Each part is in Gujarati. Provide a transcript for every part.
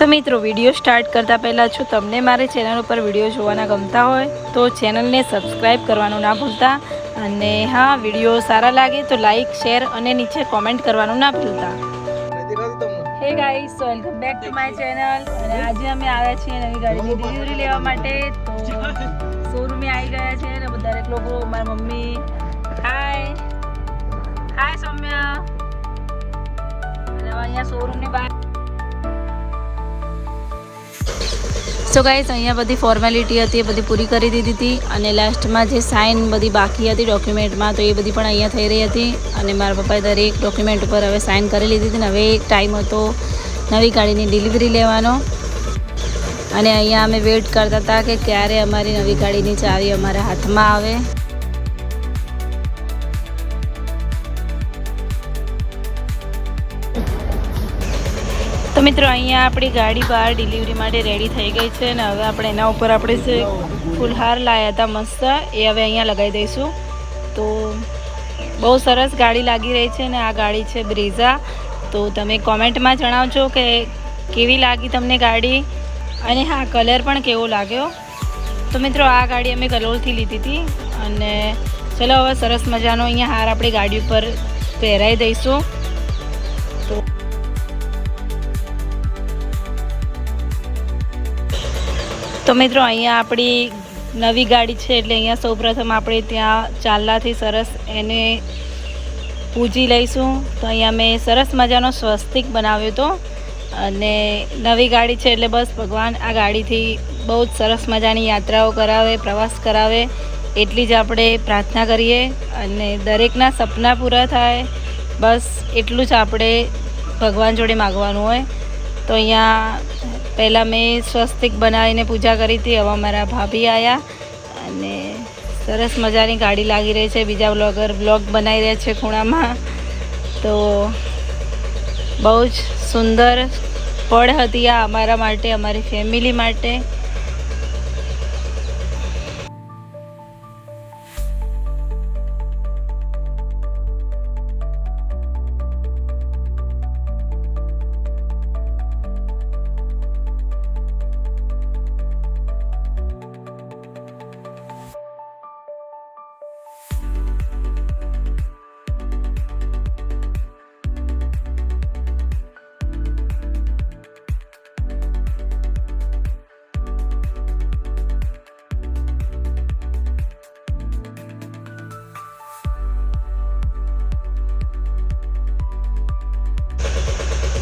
તો મિત્રો, વીડિયો સ્ટાર્ટ કરતાં પહેલાં જો તમને મારી ચેનલ ઉપર વીડિયો જોવાના ગમતા હોય, તો ચેનલને સબસ્ક્રાઈબ કરવાનું ના ભૂલતા. અને હા, વીડિયો સારા લાગે તો લાઈક શેર અને નીચે કોમેન્ટ કરવાનું ના ભૂલતા. Hey guys, welcome back to my channel. અને આજે અમે આવ્યા છીએ નવી ગાડીની ડિલિવરી લેવા માટે. તો શોરૂમે આવી ગયા છે ને દરેક લોકો, મારા મમ્મી. હાય હાય સૌમ્યા. અને અહીંયા શોરૂમની બહાર સો ગાઈસ અહીંયા બધી ફોર્મેલિટી હતી, એ બધી પૂરી કરી દીધી હતી અને લાસ્ટમાં જે સાઇન બધી બાકી હતી ડોક્યુમેન્ટમાં તો એ બધી પણ અહીંયા થઈ રહી હતી અને મારા પપ્પાએ દરેક ડોક્યુમેન્ટ ઉપર હવે સાઇન કરી લીધી હતી ને હવે ટાઈમ હતો નવી ગાડીની ડિલિવરી લેવાનો. અને અહીંયા અમે વેઇટ કરતા હતા કે ક્યારે અમારી નવી ગાડીની ચાવી અમારા હાથમાં આવે. તો મિત્રો, અહીંયા આપણી ગાડી બહાર ડિલિવરી માટે રેડી થઈ ગઈ છે ને હવે આપણે એના ઉપર આપણે જે ફૂલહાર લાવ્યા હતા મસ્ત, એ હવે અહીંયા લગાવી દઈશું. તો બહુ સરસ ગાડી લાગી રહી છે ને આ ગાડી છે બ્રીઝા. તો તમે કોમેન્ટમાં જણાવજો કે કેવી લાગી તમને ગાડી અને હા કલર પણ કેવો લાગ્યો. તો મિત્રો, આ ગાડી અમે કલોલથી લીધી હતી અને ચલો હવે સરસ મજાનો અહીંયા હાર આપણી ગાડી ઉપર પહેરાવી દઈશું. તો મિત્રો, અહીંયા આપણી નવી ગાડી છે એટલે અહીંયા સૌપ્રથમ આપણે ત્યાં ચાલનાથી સરસ એને પૂજી લઈશું. તો અહીંયા મેં સરસ મજાનો સ્વસ્તિક બનાવ્યો હતો. અને નવી ગાડી છે એટલે બસ ભગવાન આ ગાડીથી બહુ જ સરસ મજાની યાત્રાઓ કરાવે, પ્રવાસ કરાવે. એટલી જ આપણે પ્રાર્થના કરીએ. અને દરેકના સપના પૂરા થાય. બસ એટલું જ આપણે ભગવાન જોડે માગવાનું હોય. તો અહીંયા પહેલાં મેં સ્વસ્તિક બનાવીને પૂજા કરી હતી, હવે મારા ભાભી આવ્યા અને સરસ મજાની ગાડી લાગી રહી છે, બીજા બ્લોગર બ્લોગ બનાવી રહ્યા છે ખૂણામાં. તો બહુ જ સુંદર પળ હતી આ અમારા માટે, અમારી ફેમિલી માટે.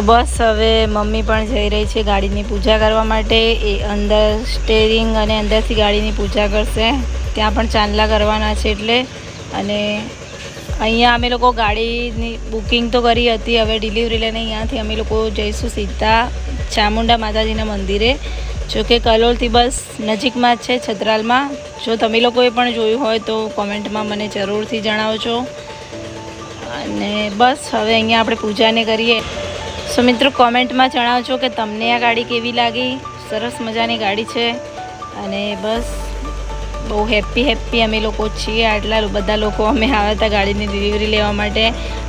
તો બસ હવે મમ્મી પણ જઈ રહી છે ગાડીની પૂજા કરવા માટે. એ અંદર સ્ટેરિંગ અને અંદરથી ગાડીની પૂજા કરશે. ત્યાં પણ ચાંદલા કરવાના છે એટલે. અને અહીંયા અમે લોકો ગાડીની બુકિંગ તો કરી હતી, હવે ડિલિવરી લઈને અહીંયાથી અમે લોકો જઈશું સીધા ચામુંડા માતાજીના મંદિરે. જો કે કલોલથી બસ નજીકમાં જ છે છત્રાલમાં. જો તમે લોકોએ પણ જોયું હોય તો કોમેન્ટમાં મને જરૂરથી જણાવજો. અને બસ હવે અહીંયા આપણે પૂજાને કરીએ. સો મિત્રો, કોમેન્ટમાં જણાવજો કે તમને આ ગાડી કેવી લાગી. સરસ મજાની ગાડી છે અને બસ બહુ હેપી હેપી અમે લોકો છીએ. આટલા બધા લોકો અમે આવ્યા હતા ગાડીની ડિલિવરી લેવા માટે.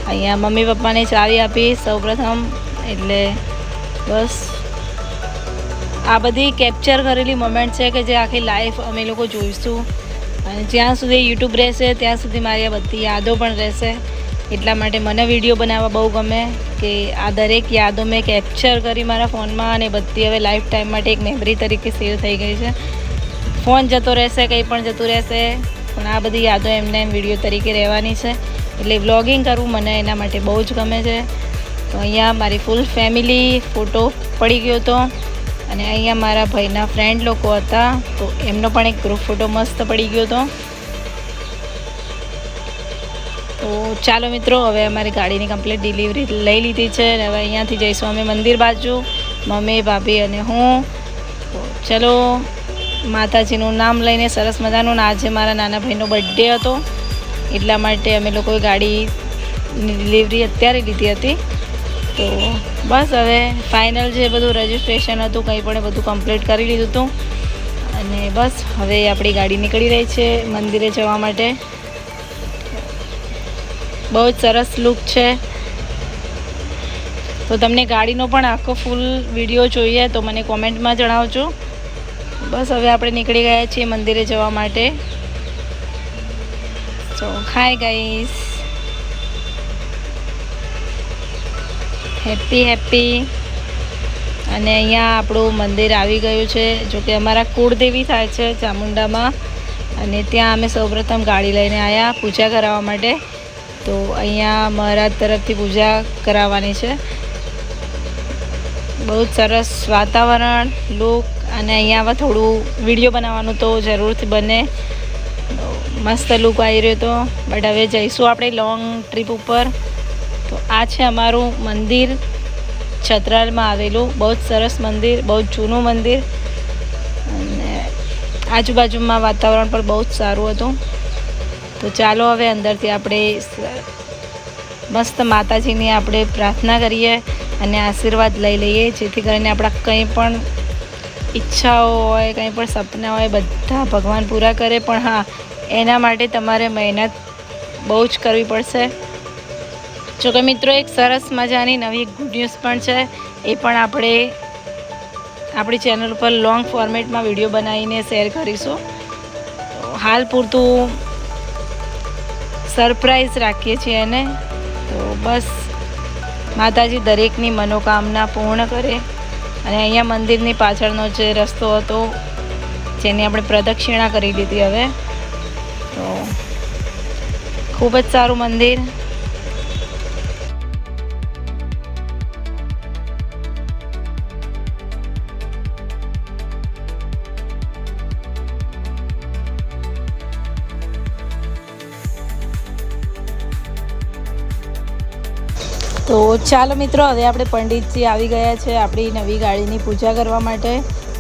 અહીંયા મમ્મી પપ્પાને ચાવી આપી સૌપ્રથમ. એટલે બસ આ બધી કેપ્ચર કરેલી મોમેન્ટ છે કે જે આખી લાઈફ અમે લોકો જોઈશું. અને જ્યાં સુધી યુટ્યુબ રહેશે, ત્યાં સુધી મારી આ બધી યાદો પણ રહેશે. એટલા માટે મને વીડિયો બનાવવા બહુ ગમે કે આ દરેક યાદો મેં કેપ્ચર કરી મારા ફોનમાં અને બધી હવે લાઈફ ટાઈમ માટે એક મેમરી તરીકે સેવ થઈ ગઈ છે. ફોન જતો રહેશે, કંઈ પણ જતું રહેશે, પણ આ બધી યાદો એમને એમ વીડિયો તરીકે રહેવાની છે. એટલે વ્લોગિંગ કરવું મને એના માટે બહુ જ ગમે છે. તો અહીંયા મારી ફૂલ ફેમિલી ફોટો પડી ગયો હતો અને અહીંયા મારા ભાઈના ફ્રેન્ડ લોકો હતા, તો એમનો પણ એક ગ્રુપ ફોટો મસ્ત પડી ગયો હતો. તો ચાલો મિત્રો, હવે અમારી ગાડીની કમ્પ્લીટ ડિલિવરી લઈ લીધી છે અને હવે અહીંયાથી જઈશું અમે મંદિર બાજુ, મમ્મી, ભાભી અને હું. ચલો, માતાજીનું નામ લઈને સરસ મજાનું ને આજે મારા નાના ભાઈનો બર્થડે હતો. એટલા માટે અમે લોકોએ ગાડીની ડિલિવરી અત્યારે લીધી હતી. તો બસ હવે ફાઇનલ જે બધું રજિસ્ટ્રેશન હતું, કંઈ પણ બધું કમ્પ્લીટ કરી લીધું હતું. અને બસ હવે આપણી ગાડી નીકળી રહી છે મંદિરે જવા માટે. બહુ જ સરસ લુક છે. તો તમને ગાડીનો પણ આખો ફૂલ વીડિયો જોઈએ તો મને કોમેન્ટમાં જણાવજો. બસ હવે આપણે નીકળી ગયા છીએ મંદિરે જવા માટે. So hi guys happy happy અને અહીંયા આપણું મંદિર આવી ગયું છે, જો કે અમારા કુળદેવી થાય છે ચામુંડામાં. અને ત્યાં અમે સૌપ્રથમ ગાડી લઈને આવ્યા પૂજા કરાવવા માટે. તો અહીંયા મહારાજ તરફથી પૂજા કરાવવાની છે. બહુ જ સરસ વાતાવરણ લુક અને અહીંયા હવે થોડું વીડિયો બનાવવાનું તો જરૂરથી બને. મસ્ત લુક આવી રહ્યો હતો બટ હવે જઈશું આપણે લોંગ ટ્રીપ ઉપર. તો આ છે અમારું મંદિર. છત્રાલમાં આવેલું. બહુ જ સરસ મંદિર, બહુ જ જૂનું મંદિર. અને આજુબાજુમાં વાતાવરણ પણ બહુ જ સારું હતું. તો ચાલો હવે અંદરથી આપણે મસ્ત માતાજીની આપણે પ્રાર્થના કરીએ અને આશીર્વાદ લઈ લઈએ, જેથી કરીને આપણા કંઈ પણ ઈચ્છાઓ હોય, કંઈ પણ સપના હોય, બધા ભગવાન પૂરા કરે. પણ હા, એના માટે તમારે મહેનત બહુ જ કરવી પડશે. જો કે મિત્રો, એક સરસ મજાની નવી ગુડ ન્યૂઝ પણ છે. એ પણ આપણે આપણી ચેનલ ઉપર લોંગ ફોર્મેટમાં વીડિયો બનાવીને શેર કરીશું. હાલ પૂરતું સરપ્રાઈઝ રાખીએ છીએ એને. તો બસ, માતાજી દરેકની મનોકામના પૂર્ણ કરે. અને અહીંયા મંદિરની પાછળનો જે રસ્તો હતો, જેની આપણે પ્રદક્ષિણા કરી દીધી હવે. તો ખૂબ જ સારું મંદિર. તો ચાલો મિત્રો, હવે આપણે પંડિતજી આવી ગયા છે આપણી નવી ગાડીની પૂજા કરવા માટે.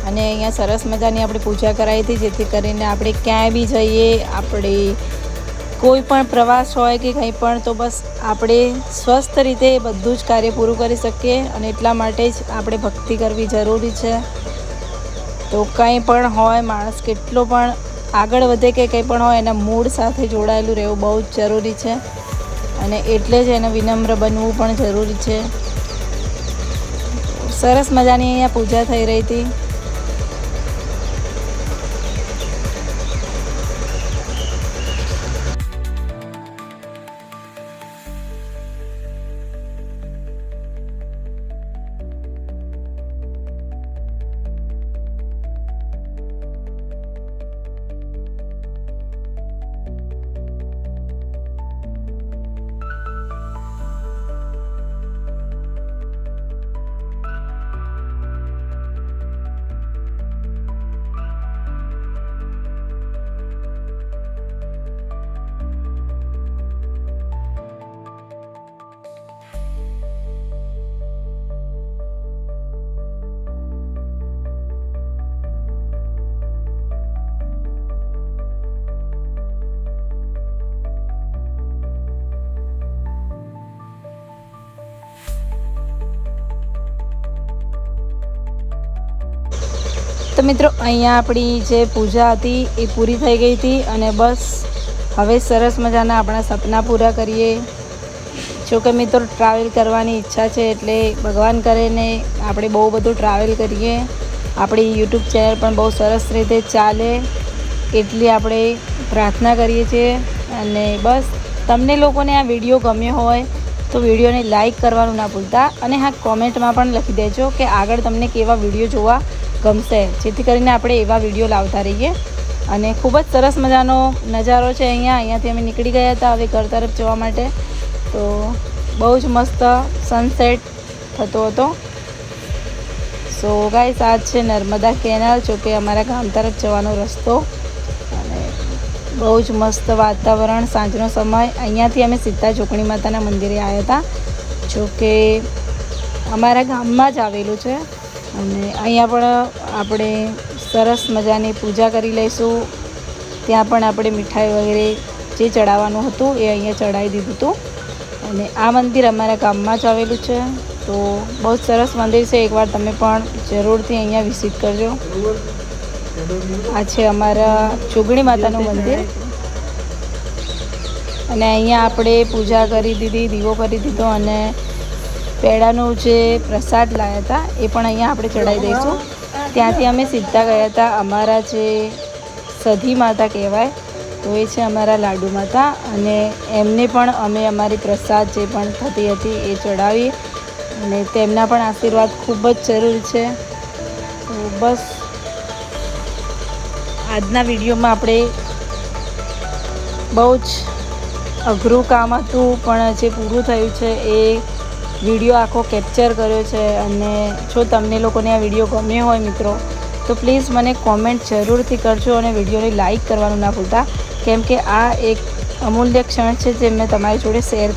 અને અહીંયા સરસ મજાની આપણે પૂજા કરાવી હતી, જેથી કરીને આપણે ક્યાંય બી જઈએ, આપણે કોઈ પણ પ્રવાસ હોય કે કંઈ પણ, તો બસ આપણે સ્વસ્થ રીતે બધું જ કાર્ય પૂરું કરી શકીએ. અને એટલા માટે જ આપણે ભક્તિ કરવી જરૂરી છે. તો કંઈ પણ હોય, માણસ કેટલો પણ આગળ વધે કે કંઈ પણ હોય, એના મૂળ સાથે જોડાયેલું રહેવું બહુ જ જરૂરી છે. અને એટલે જ એને વિનમ્ર બનવું પણ જરૂરી છે. સરસ મજાની અહીંયા પૂજા થઈ રહી હતી. તો મિત્રો, અહીંયા આપણી જે પૂજા હતી એ પૂરી થઈ ગઈ હતી અને બસ હવે સરસ મજાના આપણા સપના પૂરા કરીએ. જો કે મિત્રો ટ્રાવેલ કરવાની ઈચ્છા છે એટલે ભગવાન કરે ને આપણે બહુ બધું ટ્રાવેલ કરીએ. આપણી યુટ્યુબ ચેનલ પણ બહુ સરસ રીતે ચાલે એટલી આપણે પ્રાર્થના કરીએ છીએ. અને બસ, તમને લોકોને આ વીડિયો ગમ્યો હોય તો વિડીયોને લાઈક કરવાનું ના ભૂલતા અને હા કોમેન્ટમાં પણ લખી દેજો કે આગળ તમને કેવા વીડિયો જોવા ગમશે. જેથી કરીને આપણે એવા વીડિયો લાવતા રહીએ. અને ખૂબ જ સરસ મજાનો નજારો છે અહીંયા. અહીંયાથી અમે નીકળી ગયા હતા હવે ઘર તરફ જવા માટે. તો બહુ જ મસ્ત સનસેટ થતો હતો. સો ગાઈસ આ છે નર્મદા કેનાલ, જો કે અમારા ગામ તરફ જવાનો રસ્તો. અને બહુ જ મસ્ત વાતાવરણ સાંજનો સમય. અહીંયાથી અમે સીધા ચોકણી માતાના મંદિરે આવ્યા હતા. જો કે અમારા ગામમાં જ આવેલું છે. અને અહીંયા પણ આપણે સરસ મજાની પૂજા કરી લઈશું. ત્યાં પણ આપણે મીઠાઈ વગેરે જે ચડાવવાનું હતું એ અહીંયા ચડાવી દીધું હતું. અને આ મંદિર અમારા ગામમાં જ આવેલું છે. તો બહુ જ સરસ મંદિર છે. એકવાર તમે પણ જરૂરથી અહીંયા વિઝિટ કરજો. આ છે અમારા જોગણી માતાનું મંદિર. અને અહીંયા આપણે પૂજા કરી દીધી, દીવો કરી દીધો અને પેડાનું જે પ્રસાદ લાવ્યા હતા, એ પણ અહીંયા આપણે ચડાવી દઈશું. ત્યાંથી અમે સીધા ગયા હતા, અમારા જે સધી માતા કહેવાય, તો એ છે અમારા લાડુ માતા. અને એમને પણ અમે અમારી પ્રસાદ જે પણ થતી હતી એ ચડાવી. અને તેમના પણ આશીર્વાદ ખૂબ જ જરૂરી છે. તો બસ, આજના વિડીયોમાં આપણે બહુ જ અઘરું કામ હતું, પણ જે પૂરું થયું છે એ વીડિયો આખો કેપ્ચર કર્યો છે અને જો તમને લોકોને આ વીડિયો ગમ્યો હોય મિત્રો, તો પ્લીઝ મને કોમેન્ટ જરૂરથી કરજો અને વિડીયોને લાઇક કરવાનું ના ભૂલતા. કેમ કે આ એક અમૂલ્ય ક્ષણ છે જે મેં તમારી જોડે શેર